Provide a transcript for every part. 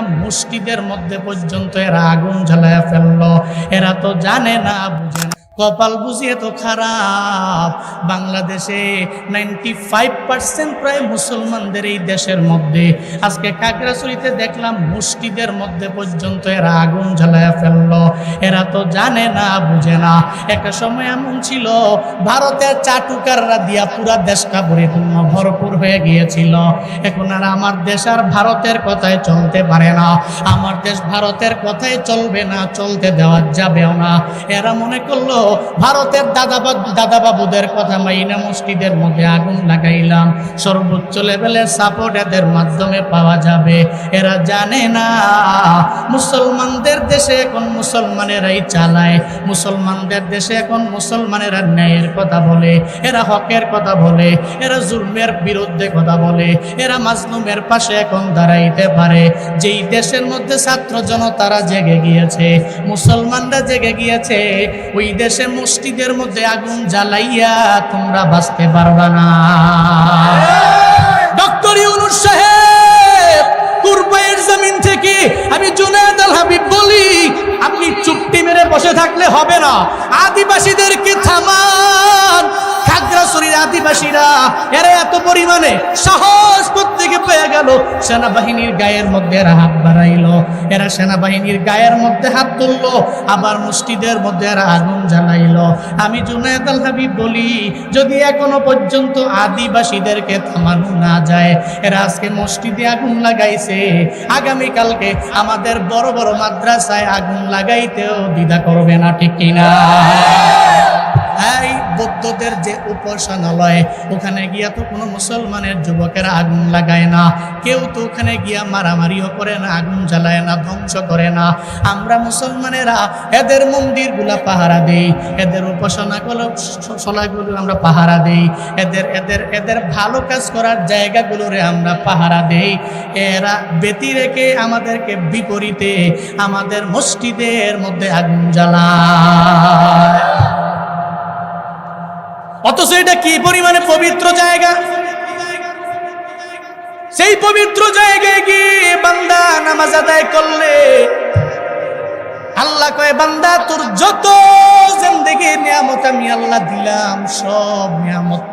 মুষ্টিদের মধ্যে পর্যন্ত এরা আগুন জ্বালায় ফেলল। এরা তো জানে না বুঝে না। কপাল বুঝিয়ে তো খারাপ। বাংলাদেশে নাইনটি ফাইভ পার্সেন্ট প্রায় মুসলমানদের এই দেশের মধ্যে। আজকে কাকড়াছড়িতে দেখলাম মুষ্টিদের মধ্যে পর্যন্ত এরা আগুন জ্বালায় ফেলল। এরা তো জানে না, বুঝে না। একটা সময় এমন ছিল, ভারতের চাটুকাররা দিয়া পুরা দেশটা পরিপূর্ণ ভরপুর হয়ে গিয়েছিল। এখন আর আমার দেশ আর ভারতের কথায় চলতে পারে না। আমার দেশ ভারতের কথায় চলবে না, চলতে দেওয়া যাবেও না। এরা মনে করল ভারতের দাদা দাদা বাবুদের কথা মাইনা মসজিদের মধ্যে আগুন লাগাইলাম। সর্বোচ্চ লেভেলের সাপোর্ট এদের মাধ্যমে পাওয়া যাবে। এরা জানে না, মুসলমানদের দেশে এখন মুসলমানেরাই চালায়। মুসলমানদের দেশে এখন মুসলমানেরা ন্যায়ের কথা বলে, এরা হকের কথা বলে, এরা জুলমের বিরুদ্ধে কথা বলে, এরা মাজলুমের পাশে এখন দাঁড়াইতে পারে। যেই দেশের মধ্যে ছাত্র জনতারা জেগে গিয়েছে, মুসলমানরা জেগে গিয়েছে, ওই দেশে মসজিদের মধ্যে আগুন জ্বালাইয়া তোমরা বাঁচতে পারবা না। ডক্টর ইউনুস সাহেব, কুরবাইয়ের জমিন থেকে আমি জুনায়দ আল হাবিব বলি, আপনি চুপটি মেরে বসে থাকলে হবে না। আদিবাসীদেরকে থামান। খাগড়াছড়ির আদিবাসীরা, এরা এত পরিমাণে সাহস গেল সেনাবাহিনীর গায়ের মধ্যে এরা হাত বাড়াইলো। এরা সেনাবাহিনীর গায়ের মধ্যে হাত তুললো, আবার মসজিদের মধ্যে এরা আগুন জ্বালাইলো। আমি জুনায়দ আল হাবিব বলি, যদি এখনও পর্যন্ত আদিবাসীদেরকে থামানো না যায়, এরা আজকে মসজিদে আগুন লাগাইছে। আগামীকালকে আমাদের বড় বড় মাদ্রাসায় আগুন লাগাইতেও দ্বিধা করবে না, ঠিক কিনা? এই বৌদ্ধদের যে উপাসনালয়, ওখানে গিয়া তো কোনো মুসলমানের যুবকেরা আগুন লাগায় না। কেউ তো ওখানে গিয়া মারামারিও করে না, আগুন জ্বালায় না, ধ্বংস করে না। আমরা মুসলমানেরা এদের মন্দিরগুলা পাহারা দেই, এদের উপাসনাগুলো সলাগুলো আমরা পাহারা দেই, এদের এদের এদের ভালো কাজ করার জায়গাগুলোরে আমরা পাহারা দেই। এরা ব্যতি রেখে আমাদেরকে বিপরীতে আমাদের মসজিদের মধ্যে আগুন জ্বালায়। অথচ এটা কি পরিমাণে পবিত্র জায়গা? সেই পবিত্র জায়গায় গিয়ে বান্দা নামাজ আদায় করলে আল্লাহ কয়, বান্দা, তোর যত জিন্দগি নিয়ামত আমি আল্লাহ দিলাম, সব নিয়ামত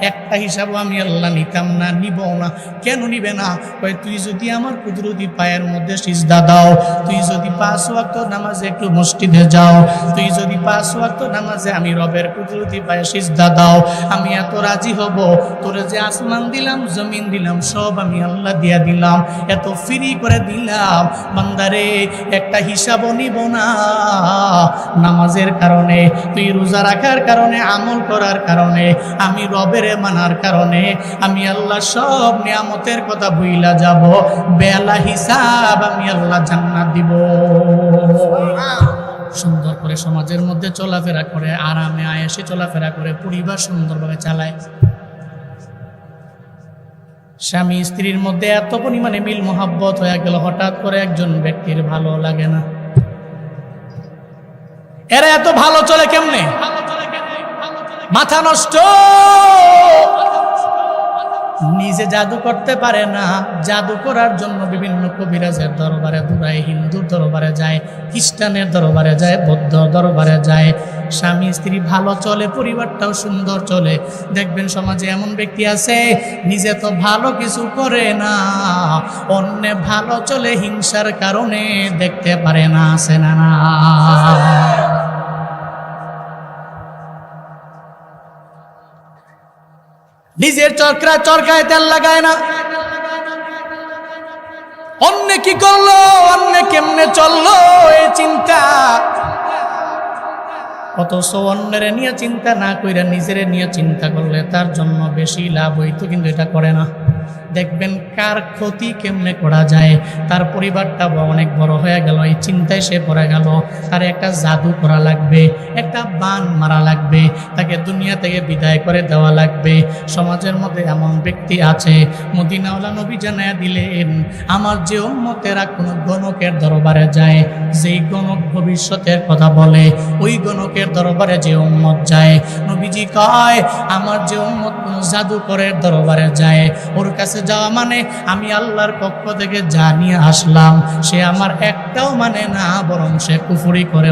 একটা হিসাবও আমি আল্লাহ নিতাম না নিব না। কেন নিবে না? কয়, তুই যদি আমার কুদরতি পায়ের মধ্যে সিজদা দাও, তুই যদি পাঁচ ওয়াক্ত নামাজে একটু মসজিদে যাও, তুই যদি পাঁচ ওয়াক্ত নামাজে আমি রবের কুদরতি পায়ে সিজদা দাও, আমি এত রাজি হব। তোরে যে আসমান দিলাম, জমিন দিলাম, সব আমি আল্লাহ দিয়া দিলাম। এত ফ্রি করে দিলাম। বান্দারে, একটা হিসাবও নিব না। নামাজের কারণে, তুই রোজা রাখার কারণে, আমল করার কারণে, আমি রবের মানার কারণে আমি আল্লাহ সব নিয়ামতের কথা ভুইলা যাব। বেলা হিসাব আমি আল্লাহ জান্নাত দিব। সুন্দর করে সমাজের মধ্যে চলাফেরা করে, আরামে আয়েসে চলাফেরা করে, পরিবার সুন্দরভাবে চালায়। স্বামী স্ত্রীর মধ্যে এত পরিমাণে মিল মোহাব্বত হয়ে গেল, হঠাৎ করে একজন ব্যক্তির ভালো লাগে না। এরা এত ভালো চলে কেমনে? মাথা নষ্ট! নিজে জাদু করতে পারে না। জাদু করার জন্য বিভিন্ন কবিরাজের দরবারে দৌড়ায় হিন্দুর দরবারে যায়, খ্রিস্টানের দরবারে যায়, বৌদ্ধ দরবারে যায়। স্বামী, স্ত্রী ভালো চলে, পরিবারটাও সুন্দর চলে। দেখবেন সমাজে এমন ব্যক্তি আছে, নিজে তো ভালো কিছু করে না, অন্য ভালো চলে হিংসার কারণে দেখতে পারে না আছে না। নিজের চরকা চরকায় তেল লাগায় না। অন্য কি করল, অন্য কেমনে চলল, এই চিন্তা। অথচ অন্যের নিয়ে চিন্তা না কইরা নিজের নিয়ে চিন্তা করলে তার জন্য বেশি লাভ হইতো, কিন্তু এটা করে না। দেখবেন কার ক্ষতি কেমনে করা যায়। তার পরিবারটা অনেক বড় হয়ে গেল, এই চিন্তায় সে পড়ে গেল। তার একটা জাদু করা লাগবে, একটা বান মারা লাগবে, তাকে দুনিয়া থেকে বিদায় করে দেওয়া লাগবে। সমাজের মধ্যে এমন ব্যক্তি আছে, মদিনাওয়ালা নবী জানায় দিলেন, আমার যে উম্মতেরা কোনো গণকের দরবারে যায়, যেই গণক ভবিষ্যতের কথা বলে, ওই গণকের দরবারে যে উম্মত যায়। নবীজি কয়, আমার যে উম্মত কোনো জাদুকরের দরবারে যায়, ওর কাছে যাওয়া মানে আমি আল্লাহর পক্ষ থেকে জানিয়ে আসলাম, সে আমার একটাও মানে না, বরং সে কুফুরি করে